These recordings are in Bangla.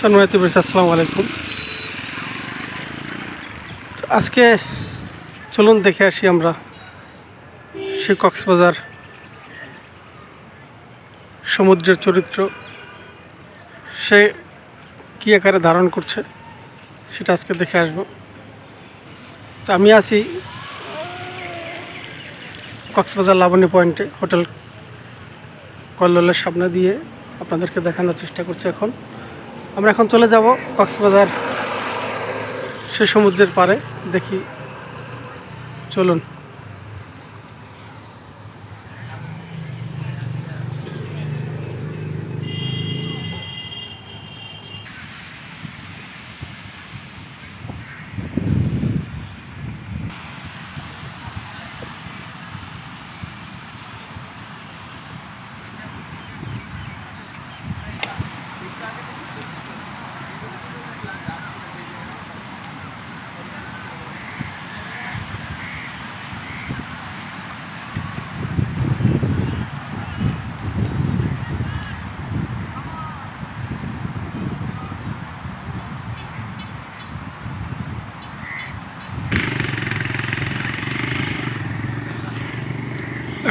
সম্মানিত বৃষ আসসালামু আলাইকুম। আজকে চলুন দেখে আসি আমরা সে কক্সবাজার সমুদ্রের চরিত্র। সে কী আকারে ধারণ করছে সেটা আজকে দেখে আসব। তো আমি আছি কক্সবাজার লাবণী পয়েন্টে হোটেল কল্লোলের সামনে দিয়ে আপনাদেরকে দেখানোর চেষ্টা করছি এখন। আমরা এখন চলে যাব কক্সবাজার সে সমুদ্রের পারে দেখি চলুন।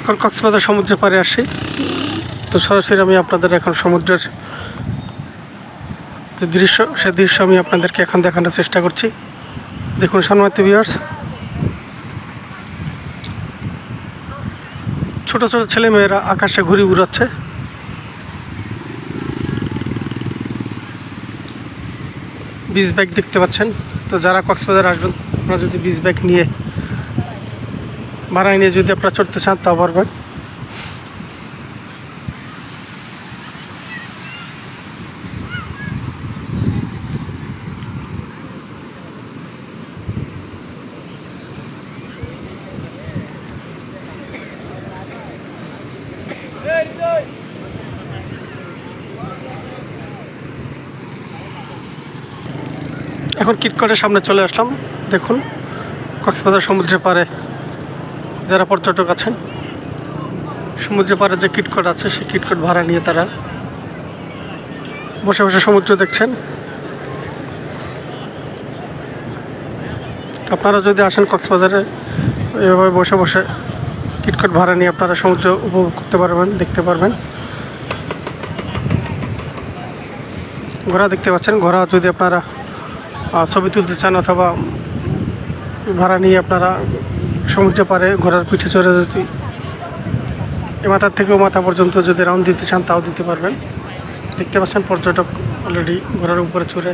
এখন কক্সবাজার সমুদ্রের পাড়ে আসি। তো সরাসরি আমি আপনাদের এখন সমুদ্রের যে দৃশ্য, সে দৃশ্য আমি আপনাদেরকে এখন দেখানোর চেষ্টা করছি। দেখুন সম্মানিত ভিউয়ার্স ছোট ছোট ছেলে মেয়েরা আকাশে ঘুরি উড়াচ্ছে। বিচ ব্যাগ দেখতে পাচ্ছেন। তো যারা কক্সবাজার আসবেন, আপনারা যদি বিচ ব্যাগ নিয়ে ভাড়ায় নিয়ে যদি আপনারা চড়তে চান, তা পারবেন। এখন কিটকটের সামনে চলে আসলাম। দেখুন, কক্সবাজার সমুদ্রের পাড়ে যারা পর্যটক আছেন সমুদ্রের পাড়ে যে কিটকট আছে, সেই কিটকট ভাড়া নিয়ে তারা বসে বসে সমুদ্র দেখছেন। আপনারা যদি আসেন কক্সবাজারে, এভাবে বসে বসে কিটকট ভাড়া নিয়ে আপনারা সমুদ্র উপভোগ করতে পারবেন, দেখতে পারবেন। ঘোড়া দেখতে পাচ্ছেন, ঘোড়া যদি আপনারা ছবি তুলতে চান অথবা ভাড়া নিয়ে আপনারা সমুদ্রে পারে ঘোড়ার পিঠে চড়ে যদি এ মাথার থেকে ও মাথা পর্যন্ত যদি রাউন্ড দিতে চান, তাও দিতে পারবেন। দেখতে পাচ্ছেন পর্যটক অলরেডি ঘোড়ার উপরে চড়ে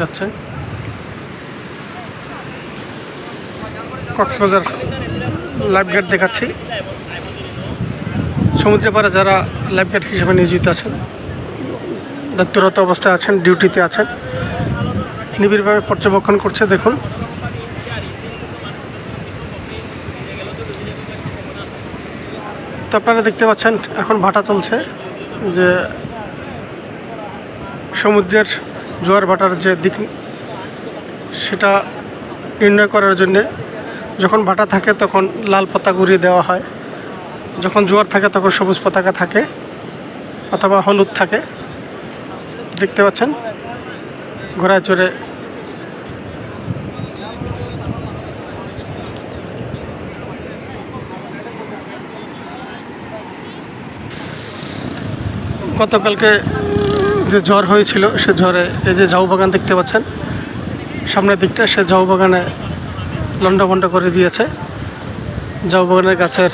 যাচ্ছে। কক্সবাজার লাইফ গার্ড দেখাচ্ছি। সমুদ্রে পারে যারা লাইফ গার্ড হিসেবে নিয়োজিত আছেন, দায়িত্বরত অবস্থায় আছেন, ডিউটিতে আছেন, নিবিড়ভাবে পর্যবেক্ষণ করছে। দেখুন তো আপনারা দেখতে পাচ্ছেন, এখন ভাটা চলছে যে সমুদ্রের জোয়ার ভাটার যে দিক, সেটা নির্ণয় করার জন্যে যখন ভাটা থাকে তখন লাল পাতা গুঁড়িয়ে দেওয়া হয়। যখন জোয়ার থাকে তখন সবুজ পতাকা থাকে অথবা হলুদ থাকে। দেখতে পাচ্ছেন? ঘোড়ায় চড়ে গতকালকে যে ঝড় হয়েছিল, সে ঝড়ে এই যে ঝাউ বাগান দেখতে পাচ্ছেন, সামনের দিকটা সে ঝাউ বাগানে লন্ডা করে দিয়েছে। ঝাউ বাগানের গাছের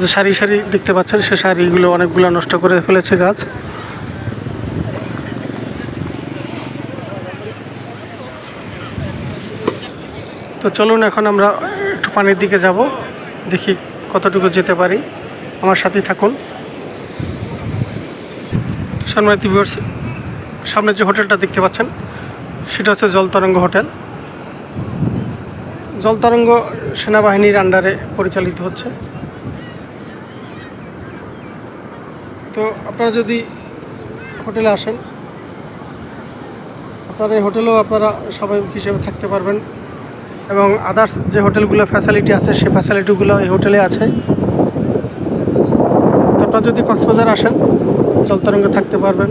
যে সারি সারি দেখতে পাচ্ছেন, সে সারিগুলো অনেকগুলো নষ্ট করে ফেলেছে গাছ। তো চলুন এখন আমরা একটু পানির দিকে যাব, দেখি কতটুকু যেতে পারি। আমার সাথেই থাকুন। সম্মানিত ভিউয়ার্স, সামনে যে হোটেলটা দেখতে পাচ্ছেন, সেটা হচ্ছে জলতরঙ্গ হোটেল। জলতরঙ্গ সেনাবাহিনীর আন্ডারে পরিচালিত হচ্ছে। তো আপনারা যদি হোটেলে আসেন, আপনারা এই হোটেলেও আপনারা সবাই হিসেবে থাকতে পারবেন। এবং আদার্স যে হোটেলগুলো ফ্যাসিলিটি আছে, সে ফ্যাসিলিটিগুলো এই হোটেলে আছে। তো আপনারা যদি কক্সবাজার আসেন জলতরঙ্গে থাকতে পারবেন।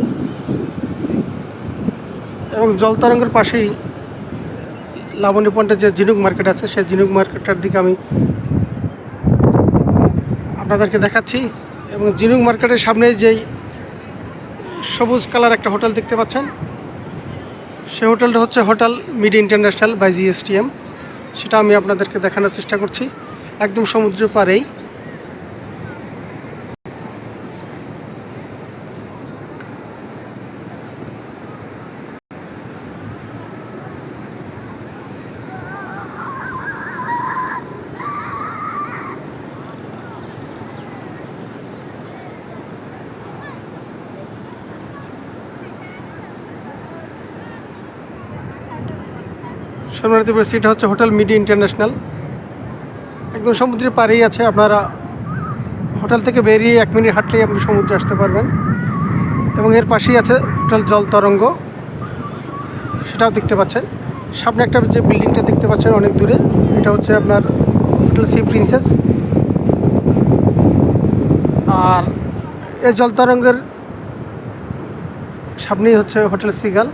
এবং জলতরঙ্গের পাশেই লাবণী পয়েন্টে যে জিনুক মার্কেট আছে, সেই জিনুক মার্কেটটার দিকে আমি আপনাদেরকে দেখাচ্ছি। এবং জিনুক মার্কেটের সামনে যেই সবুজ কালার একটা হোটেল দেখতে পাচ্ছেন সে হোটেলটা হচ্ছে hotel mid international by GSTM সেটা আমি আপনাদেরকে দেখানোর চেষ্টা করছি। একদম সমুদ্র পাড়েই। সোনারতি সিটা হচ্ছে হোটেল মিডি ইন্টারন্যাশনাল। একদম সমুদ্রের পাড়েই আছে, আপনারা হোটেল থেকে বেরিয়ে এক মিনিট হাঁটলেই আপনি সমুদ্রে আসতে পারবেন। এবং এর পাশেই আছে হোটেল জল তরঙ্গ, সেটাও দেখতে পাচ্ছেন। সামনে একটা যে বিল্ডিংটা দেখতে পাচ্ছেন অনেক দূরে, এটা হচ্ছে আপনার হোটেল সি প্রিন্সেস। আর এই জল তরঙ্গের সামনেই হচ্ছে হোটেল সিগাল।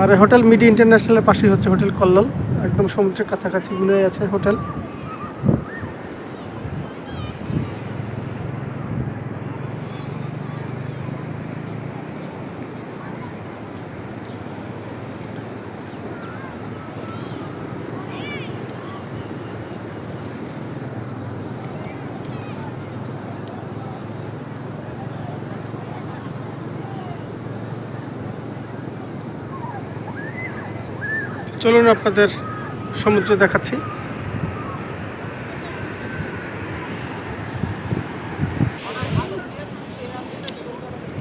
আর হোটেল মিডি ইন্টারন্যাশনালের পাশেই হচ্ছে হোটেল কল্লোল। একদম সমুদ্রের কাছাকাছি গুলোই আছে হোটেল। চলুন আপনাদের সমুদ্র দেখাচ্ছি।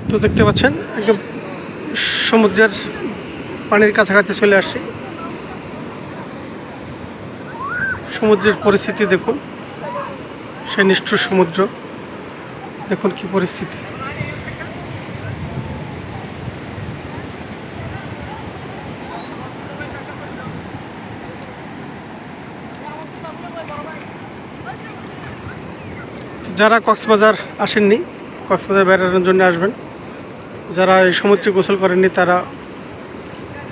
তো দেখতে পাচ্ছেন, একদম সমুদ্রের পানির কাছাকাছি চলে আসছি। সমুদ্রের পরিস্থিতি দেখুন, সে নিষ্ঠুর সমুদ্র। দেখুন কি পরিস্থিতি। যারা কক্সবাজার আসেননি, কক্সবাজার বেড়ানোর জন্য আসবেন। যারা এই সমুদ্রে গোসল করেননি, তারা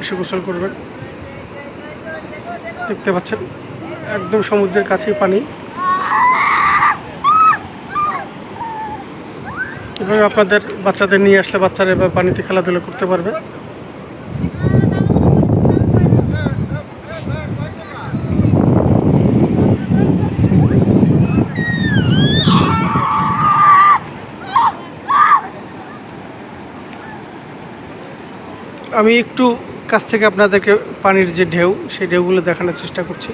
এসে গোসল করবেন। দেখতে পাচ্ছেন, একদম সমুদ্রের কাছেই পানি। এভাবে আপনাদের বাচ্চাদের নিয়ে আসলে বাচ্চারা এভাবে পানিতে খেলাধুলা করতে পারবে। আমি একটু কাছ থেকে আপনাদেরকে পানির যে ঢেউ সেই ঢেউগুলো দেখানোর চেষ্টা করছি।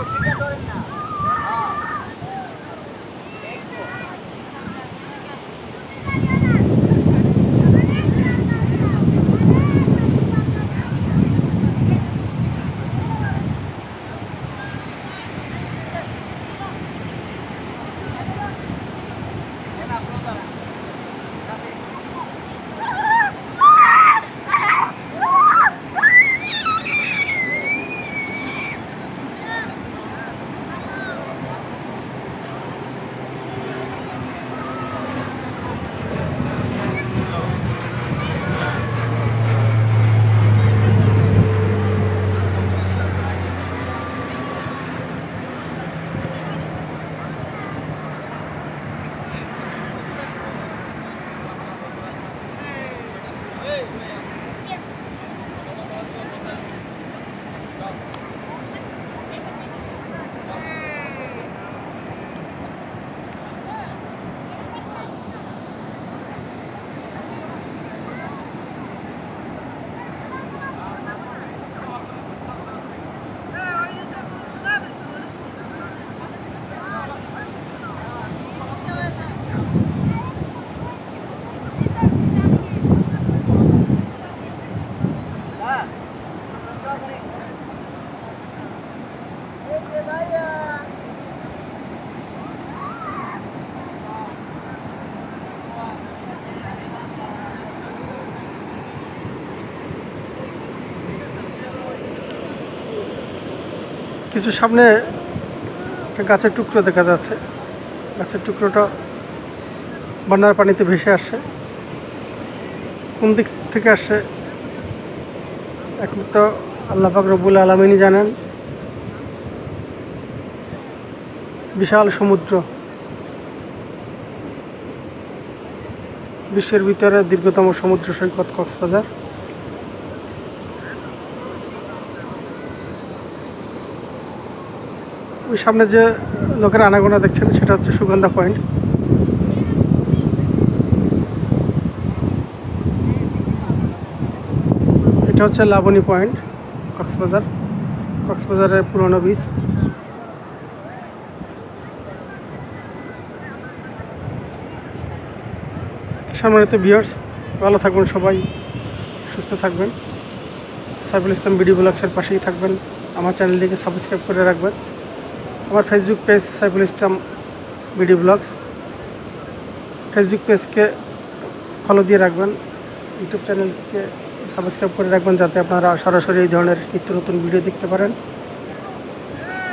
obrigatoriamente. কিছু সামনে একটা গাছের টুকরো দেখা যাচ্ছে। গাছের টুকরোটা বন্যার পানিতে ভেসে আসছে। কোন দিক থেকে আসছে? একমাত্র আল্লাহ পাক রব্বুল আলমিনই জানেন। বিশাল সমুদ্র। বিশ্বের ভিতরে দীর্ঘতম সমুদ্র সৈকত কক্সবাজার। সামনে যে লোকের আনাগোনা দেখছেন, সেটা হচ্ছে সুগন্ধা পয়েন্ট। এটা হচ্ছে লাবণী পয়েন্ট, কক্সবাজার। কক্সবাজারের পুরনো বীজ। সম্মানিত ভিউয়ার্স, ভালো থাকবেন সবাই, সুস্থ থাকবেন। সাইফুল ইসলাম বিডি ব্লগসের পাশেই থাকবেন। আমার চ্যানেলটিকে সাবস্ক্রাইব করে রাখবেন। আমার Facebook page Saiful Islam BD blogs Facebook পেজকে follow দিয়ে রাখবেন। ইউটিউব চ্যানেলকে সাবস্ক্রাইব করে রাখবেন যাতে আপনারা সরাসরি এই ধরনের নিত্য নতুন ভিডিও দেখতে পারেন।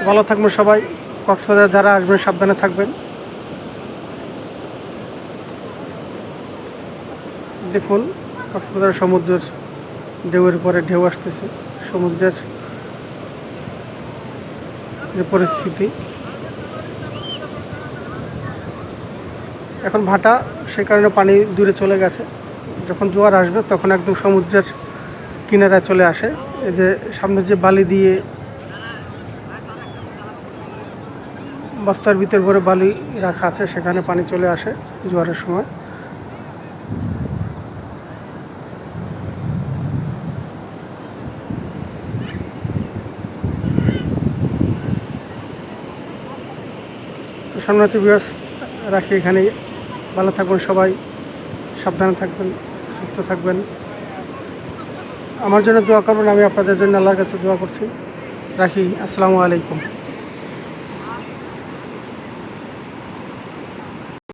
ভালো থাকবেন সবাই। কক্সবাজার যারা আসবেন, সাবধানে থাকবেন। দেখুন, কক্সবাজার সমুদ্রের ঢেউয়ের পরে ঢেউ আসতেছে। সমুদ্রের যে পরিস্থিতি। এখন ভাটা সেই কারণে পানি দূরে চলে গেছে। যখন জোয়ার আসবে তখন একদম সমুদ্রের কিনারায় চলে আসে। এই যে সামনে যে বালি দিয়ে বস্তার ভিতর ভরে বালি রাখা আছে, সেখানে পানি চলে আসে জোয়ারের সময়। তো সামনাতি বিয়াস রাখি এখানে ভালো থাকবেন সবাই, সাবধানে থাকবেন, সুস্থ থাকবেন। আমার জন্য দোয়া করবেন, আমি আপনাদের জন্য আল্লাহর কাছে দোয়া করছি। রাখি, আসসালামু আলাইকুম।